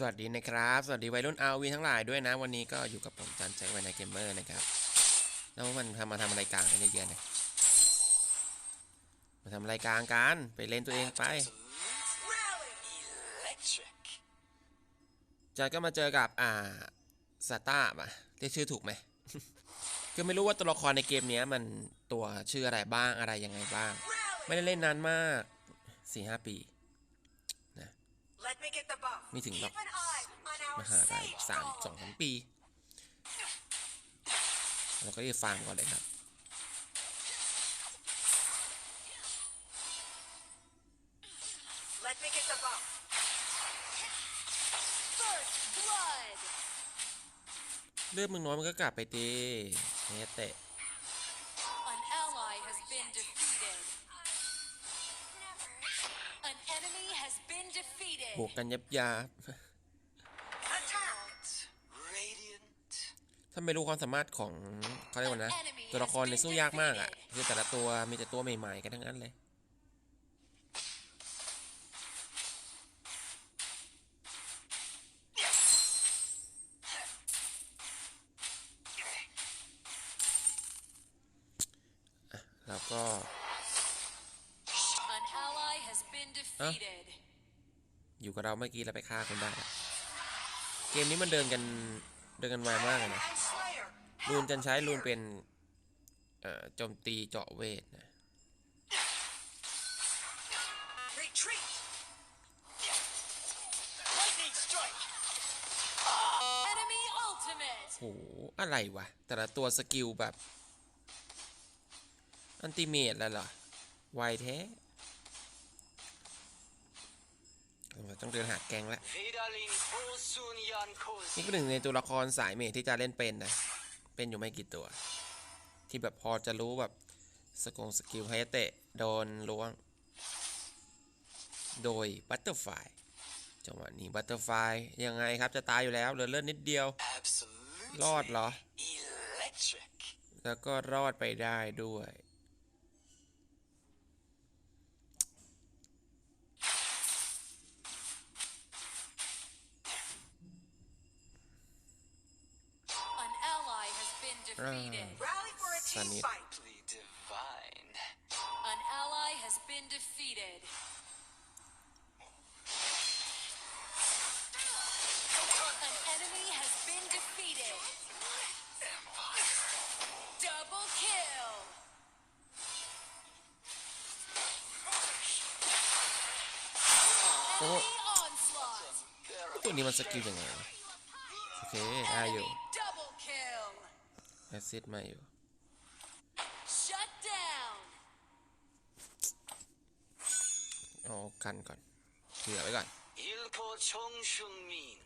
สวัสดีนะครับ สวัสดีวัยรุ่นอาวีทั้งหลายด้วยนะ วันนี้ก็อยู่กับผมจันใจวันในเกมเมอร์นะครับ แล้วมันทำมาทำอะไรกลางกันเยอะๆเนี่ยมาทำอะไรกลางกันไปเล่นตัวเองไปจันก็มาเจอกับอ่าซาต้ามาเรียกชื่อถูกไหมคือไม่รู้ว่าตัวละครในเกมนี้มันตัวชื่ออะไรบ้างอะไรยังไงบ้าง ไม่ได้เล่นนานมากสี่ห้าปี ไม่ถึงหรอก Keep an eye on our มหาลัย safe สาม zone. สองสามปี เราก็รีบฟาร์มก่อนเลยครับ Let me get the buff. First blood. เลือดมึงน้อยมันก็กลับไปตีเนี่ยเตะ บวกกันยับยับ Attack. Radiant. ถ้าไม่รู้ความสามารถของเขาเรียกว่านะ ตัวละครในยสู้ยากมากอะ คือแต่ละตัวมีแต่ตัวใหม่ๆ กันทั้งนั้นเลย กับเราเมื่อกี้เราไปฆ่าคนได้เกมนี้มันเดินกันเดินกันไวมากเลยนะ And Slayer. รูนจันใช้รูนเป็นเอ่อโจมตีเจาะเวทนะ Retreat. Lightning strike. Enemy ultimate. โหอะไรวะ แต่ละตัวสกิลแบบ อันติเมตแล้วเหรอ ไวแท้ ต้องเดินหาแกงแล้ว Vidalin Kosun Yan นี่ Kosun. ก็หนึ่งในตัวละครสายเมทที่จะเล่นเป็นนะ เป็นอยู่ไม่กี่ตัว ที่แบบพอจะรู้แบบสกงสกิลให้เตะโดนล้วง โดยบัตเตอร์ไฟจังหวะนี้บัตเตอร์ไฟยังไงครับจะตายอยู่แล้วเหลือเลือดนิดเดียว Absolutely. รอดเหรอ Electric. แล้วก็รอดไปได้ด้วย Sunny. fight. Divine. An ally has been defeated. An enemy has been defeated. Double kill. โอ้ Enemy onslaught. ตัวนี้มันสกิ แอซซิดมาอยู่ Shut down. เอากันก่อนเผื่อไว้ก่อน Ilko Chongshunmin.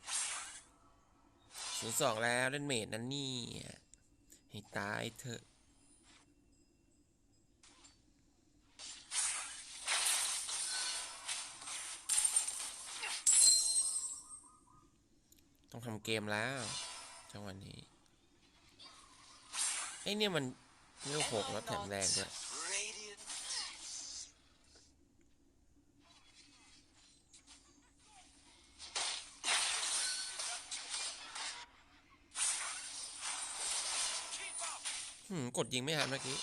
ศูนย์สองแล้วเล่นเมดนั่นนี่ยให้ตายเถอะต้องทำเกมแล้วจังหวะนี้ ไอ้เนี่ยมันเลี้ยวหกแล้วแถมแรงด้วย Radiant. หืมกดยิงไม่ทันเมื่อกี้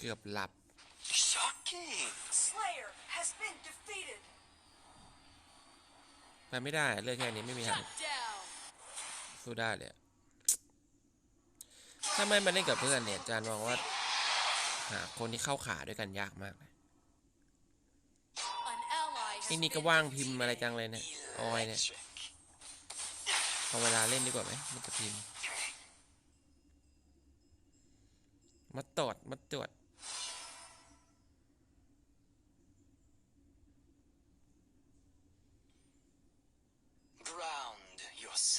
เกือบหลับ Shocking. Slayer has been defeated. ไปไม่ได้เลือกแค่นี้ไม่มีทาง Shut down. สู้ได้เลยอะถ้าไม่มาเล่นกับเพื่อนเนี่ยอาจารย์มองว่าหาคนที่เข้าขาด้วยกันยากมากเลย An ally has ไอ้นี่ก็ been ว่างพิมพ์อะไรจังเลยเนี่ยออยเนี่ย Electric. เอาเวลาเล่นดีกว่าไหมมันจะพิมพ์มาตรวจมาตรวจ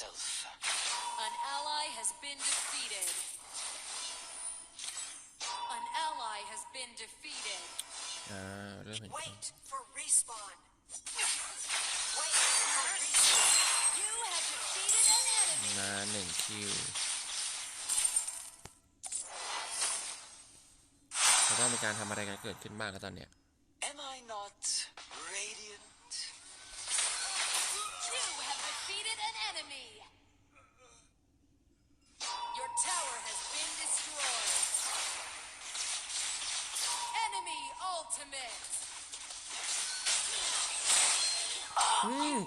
yourself. An ally has been defeated. An ally been defeated. อ่าเริ่มเห็น Wait for respawn. Wait for respawn. You have defeated an enemy. มาหนึ่งคิวจะต้องมีการทำอะไรกันเกิดขึ้นบ้างแล้วตอนเนี้ย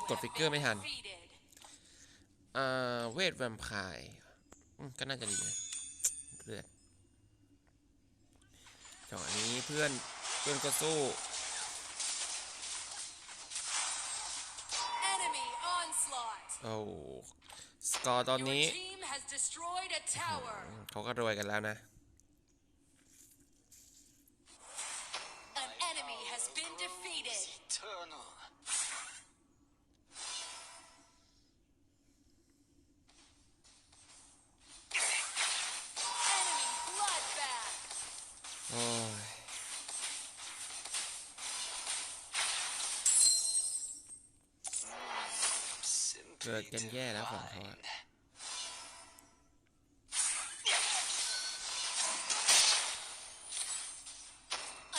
กดฟิกเกอร์ไม่ทัน Defeated. อ่าเวทแวมไพร์อืมก็น่าจะดีนะเลือดจังหวะนี้เพื่อนเพื่อนก็สู้ Enemy onslaught. โอ้สกอร์ตอน Your นี้ team has destroyed a tower. เขาก็รวยกันแล้วนะ เกิดกันแย่แล้วฝั่งเขาอะ divine.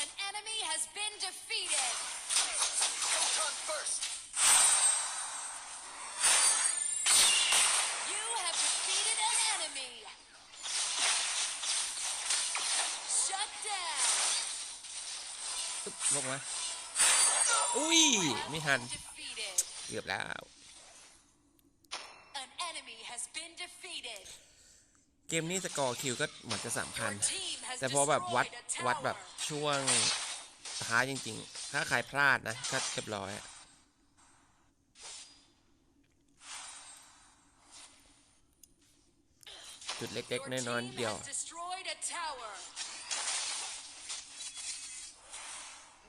An enemy has been defeated. Photon first. You have defeated an enemy. Shut down. ปึ๊บลงมา อุ้ย ไม่ทัน Defeated. เกือบแล้ว An enemy has been defeated. เกมนี้สกอร์คิวก็เหมือนจะสำคัญ Your team has แต่พอแบบวัด destroyed a วัดแบบ tower. ช่วงท้ายจริง ๆ ถ้าใครพลาดนะก็เรียบร้อยอะจุดเล็ก Your ๆน้อย team ๆเดียว has destroyed a tower.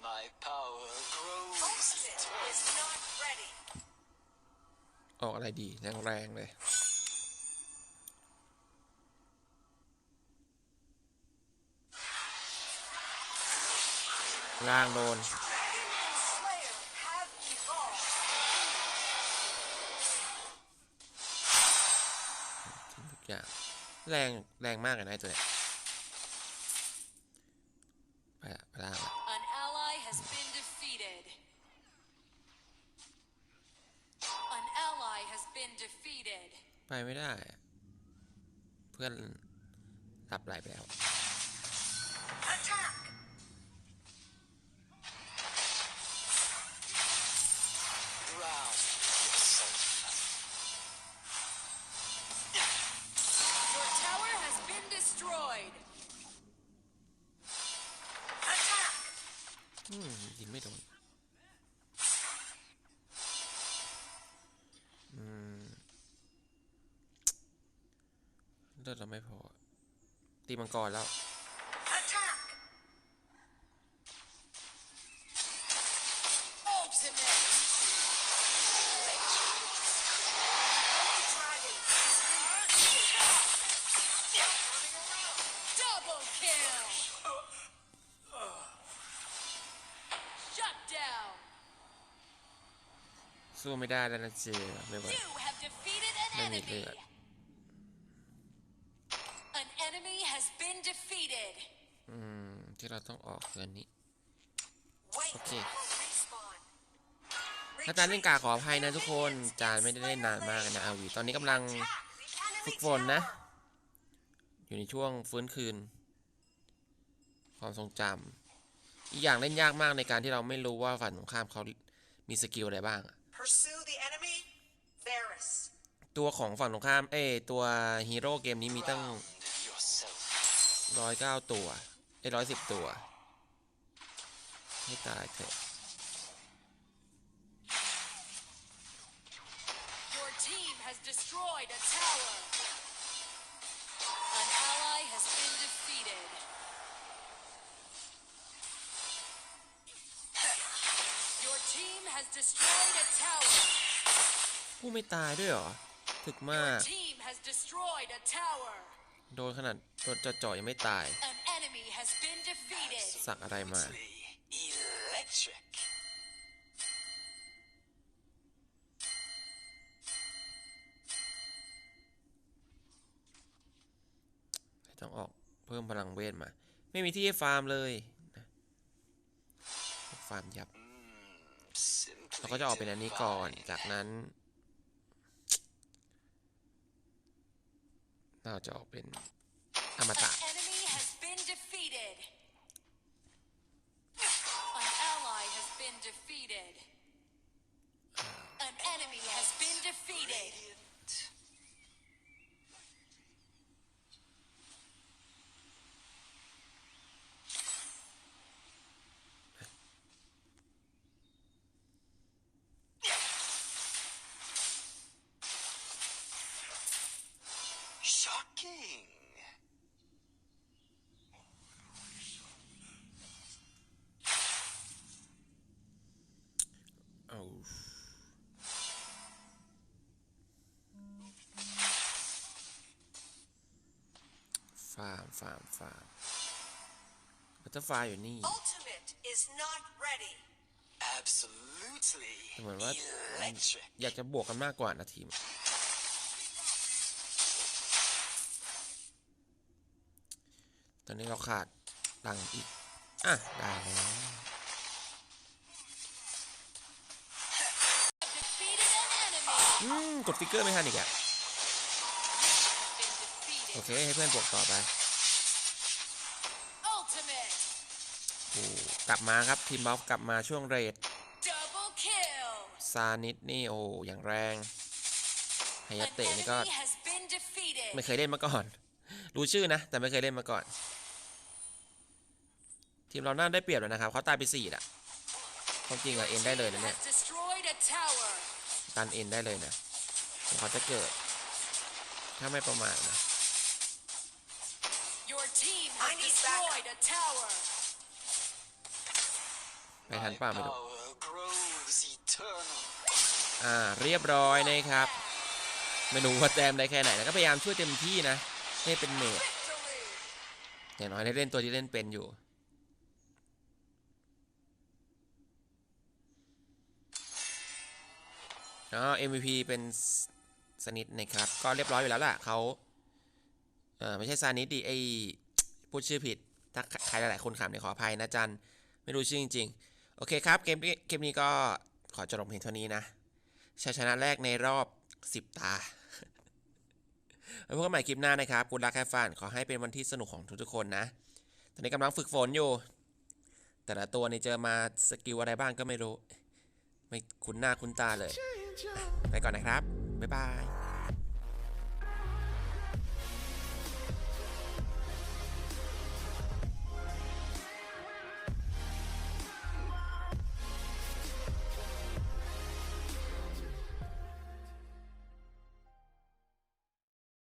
My power grows Ultimate is eternal. not ready. ออกอะไรดีแรงๆเลย ล่างโดน Slayer have evolved. ทุกอย่างแรงแรงมากเลยนะไอ้ตัวเนี้ยไปละไปล่างละ An ally has been defeated. An ally has been defeated. ไปไม่ได้อะเพื่อนหลับไหลไปแล้ว ลือดเราไม่พอ ตีมังกรแล้ว Attack! Ultimate. Dragon has been defeated. Double kill. Shut down. สู้ไม่ได้แล้วนะเจไม่ไหว You have defeated an Let me do enemy. it. An enemy has been defeated. อืม ที่เราต้องออกคืออันนี้ Wait Okay. for respawn. ถ้าจานเล่นกาขออภัยนะทุกคนจานไม่ได้เล่นนานมากนะอาวีตอนนี้กำลัง Attack the ฝึก enemy ฝนนะ tower. อยู่ในช่วงฟื้นคืน ความทรงจำอีกอย่างเล่นยากมากในการที่เราไม่รู้ว่าฝ่ายตรงข้ามเขามีสกิลอะไรบ้างอะ Pursue the enemy. Varus. ตัวของฝั่งตรงข้าม เอ้ยตัวฮีโร่เกมนี้มีตั้ง Ground yourself. ร้อยเก้าตัว เอ้ร้อยสิบตัว ให้ตายเถอะ Your team has destroyed a tower. An ally has been defeated. Your team has destroyed a tower. ผู้ไม่ตายด้วยเหรอ ถึกมาก Your team has destroyed a tower. โดนขนาดโดนจ่อๆยังไม่ตาย สักอะไรมา ต้องออกเพิ่มพลังเวทมา ไม่มีที่ให้ฟาร์มเลยนะฟาร์มยับ เราก็จะออกเป็นอันนี้ก่อน จากนั้น เราจะออกเป็นอมตะ An enemy has been defeated. An ally has been defeated. An enemy has been defeated. Radiant. Shocking. เอาฟาร์มฟาร์มฟาร์มบัตเตอร์ฟลายอยู่นี่ Ultimate is not ready. Absolutely แต่เหมือนว่า electric. อยากจะบวกกันมากกว่านะทีม ตอนนี้เราขาดตังอีก อะ ได้แล้ว อืม กดฟิกเกอร์ไม่ทันอีกอะโอเค ให้เพื่อนบวกต่อไปโอ้กลับมาครับทีมบอฟกลับมาช่วงเรท Double kill. ซานิดนี่ โอ้อย่างแรงไฮยา An เตะนี่ก็ ไม่เคยเล่นมาก่อน รู้ชื่อนะ แต่ไม่เคยเล่นมาก่อน ทีมเราน่าได้เปรียบแล้วนะครับเขาตายไปสี่อะความจริงอะเอ็นได้เลยนะเนี่ย Has destroyed a tower. ตันเอ็นได้เลยนะเดี๋ยวเขาจะเกิด ถ้าไม่ประมาทนะ Your team I has need destroyed a tower. ไปทันป่าไม่รู้ Power grows eternal. อ่าเรียบร้อยนะครับ ไม่รู้ว่าแต้มได้แค่ไหนแล้วก็พยายามช่วยเต็มที่นะให้เป็นเมด Victory. อย่างน้อยได้เล่นตัวที่เล่นเป็นอยู่ อ๋อ MVP เป็นสนิทนะครับ ก็เรียบร้อยอยู่แล้วล่ะเขาเออไม่ใช่ซานิดดิไอพูดชื่อผิด ถ้าใครหลายๆคนขำเนี่ยขออภัยนะจันไม่รู้ชื่อจริง ๆ โอเคครับ เกมนี้เกมนี้ก็ขอจบลงเพียงเท่านี้นะชัยชนะแรกในรอบ 10 ตาไว้พบกันใหม่คลิปหน้านะครับกูรักแค่ฟันขอให้เป็นวันที่สนุกของทุกๆคนนะ ตอนนี้กำลังฝึกฝนอยู่ แต่ละตัวนี่เจอมาสกิลอะไรบ้างก็ไม่รู้ ไม่คุ้นหน้าคุ้นตาเลย ไปก่อนนะครับ บ๊ายบาย